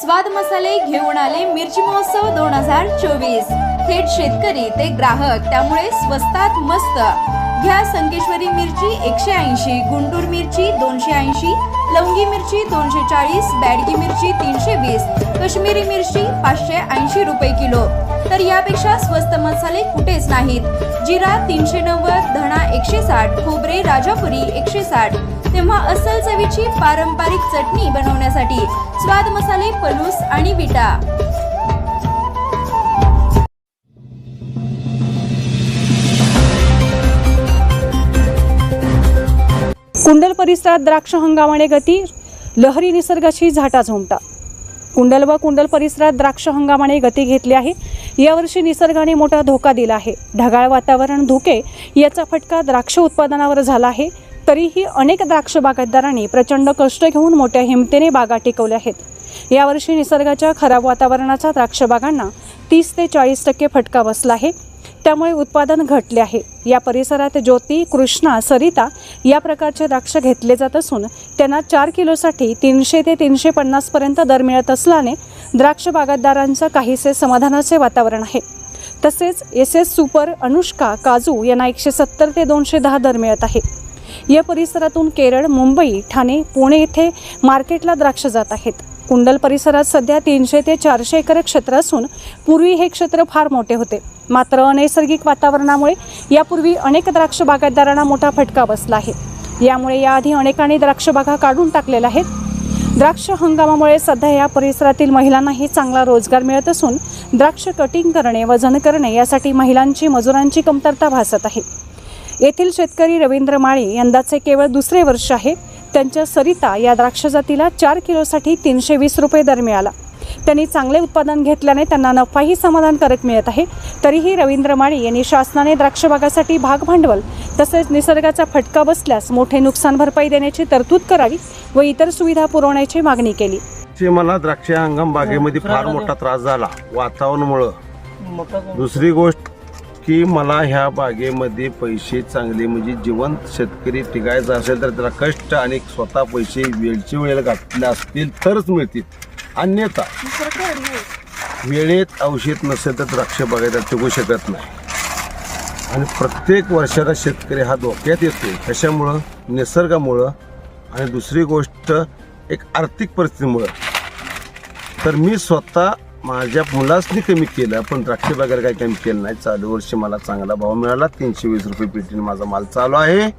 स्वाद मसाले घेऊन आले मिरची महोत्सव दोन हजार चोवीस. थेट शेतकरी ते ग्राहक त्यामुळे स्वस्तात मस्त. घ्या संकेश्वरी मिरची एकशे ऐंशी गुंटूर मिरची दोनशे ऐंशी लवंगी मिरची दोनशे चाळीस बॅडगी मिरची तीनशे वीस कश्मीरी मिरची पाचशे ऐंशी रुपये किलो. तर यापेक्षा स्वस्त मसाले कुठेच नाहीत. जिरा तीनशे नव्वद धणा एकशे साठ खोबरे राजापुरी एकशे साठ. तेव्हा अस्सल चवीची पारंपरिक चटणी बनवण्यासाठी स्वाद मसाले पलूस आणि विटा. कुंडल परिसरात द्राक्ष हंगामाने गती लहरी निसर्गाची झाटा झोमटा कुंडल व कुंडल परिसरात द्राक्ष हंगामाने गती घेतली आहे. यावर्षी निसर्गाने मोठा धोका दिला आहे. ढगाळ वातावरण धोके याचा फटका द्राक्ष उत्पादनावर झाला आहे. तरीही अनेक द्राक्ष बागायतदारांनी प्रचंड कष्ट घेऊन मोठ्या हिमतीने बागा टिकवल्या आहेत. यावर्षी निसर्गाच्या खराब वातावरणाचा द्राक्ष बागांना तीस ते चाळीस टक्के फटका बसला आहे. त्यामुळे उत्पादन घटले आहे. या परिसरात ज्योती कृष्णा सरिता या प्रकारचे द्राक्ष घेतले जात असून त्यांना चार किलोसाठी तीनशे ते तीनशे पन्नासपर्यंत दर मिळत असल्याने द्राक्ष बागायतदारांचं काहीसे समाधानाचे वातावरण आहे. तसेच एस एस सुपर अनुष्का काजू यांना एकशे सत्तर ते दोनशे दहा दर मिळत आहे. या परिसरातून केरळ मुंबई ठाणे पुणे येथे मार्केटला द्राक्ष जात आहेत. कुंडल परिसरात सध्या तीनशे ते चारशे एकर क्षेत्र असून पूर्वी हे क्षेत्र फार मोठे होते. मात्र अनैसर्गिक वातावरणामुळे यापूर्वी अनेक द्राक्ष बागायतदारांना मोठा फटका बसला आहे. यामुळे याआधी अनेकांनी द्राक्षबागा काढून टाकलेल्या आहेत. द्राक्ष हंगामामुळे सध्या या परिसरातील महिलांनाही चांगला रोजगार मिळत असून द्राक्ष कटिंग करणे वजन करणे यासाठी महिलांची मजुरांची कमतरता भासत आहे. येथील शेतकरी रवींद्र माळी यंदाचे केवळ दुसरे वर्ष आहे. त्यांच्या सरिता या द्राक्ष जातीला चार किलोसाठी तीनशे वीस रुपये दर मिळाला. त्यांनी चांगले उत्पादन घेतल्याने त्यांना नफाही समाधानकारक मिळत आहे. तरीही रवींद्र माळी यांनी शासनाने द्राक्ष बागासाठी भाग भांडवल तसेच निसर्गाचा फटका बसल्यास मोठे नुकसान भरपाई देण्याची तरतूद करावी व इतर सुविधा पुरवण्याची मागणी केली. मला द्राक्ष हंगाम बागेमध्ये फार मोठा त्रास झाला वातावरणामुळं. दुसरी गोष्ट की मला ह्या बागेमध्ये पैसे चांगले म्हणजे जिवंत शेतकरी टिकायचा असेल तर त्याला कष्ट आणि स्वतः पैसे वेळच्या वेळेला घातले असतील तरच मिळतील. अन्यथा वेळेत औषध नसेल तर द्राक्ष बागायला टिकू शकत नाही. आणि प्रत्येक वर्षाला शेतकरी हा धोक्यात येतो. कशामुळं? निसर्गामुळं. आणि दुसरी गोष्ट एक आर्थिक परिस्थितीमुळं. तर मी स्वतः माझ्या मुलासनी कमी केलं पण द्राक्ष बागेला काही कमी केलं नाही. चालू वर्षी मला चांगला भाव मिळाला. तीनशे वीस रुपये पेटीने माझा माल चालू आहे.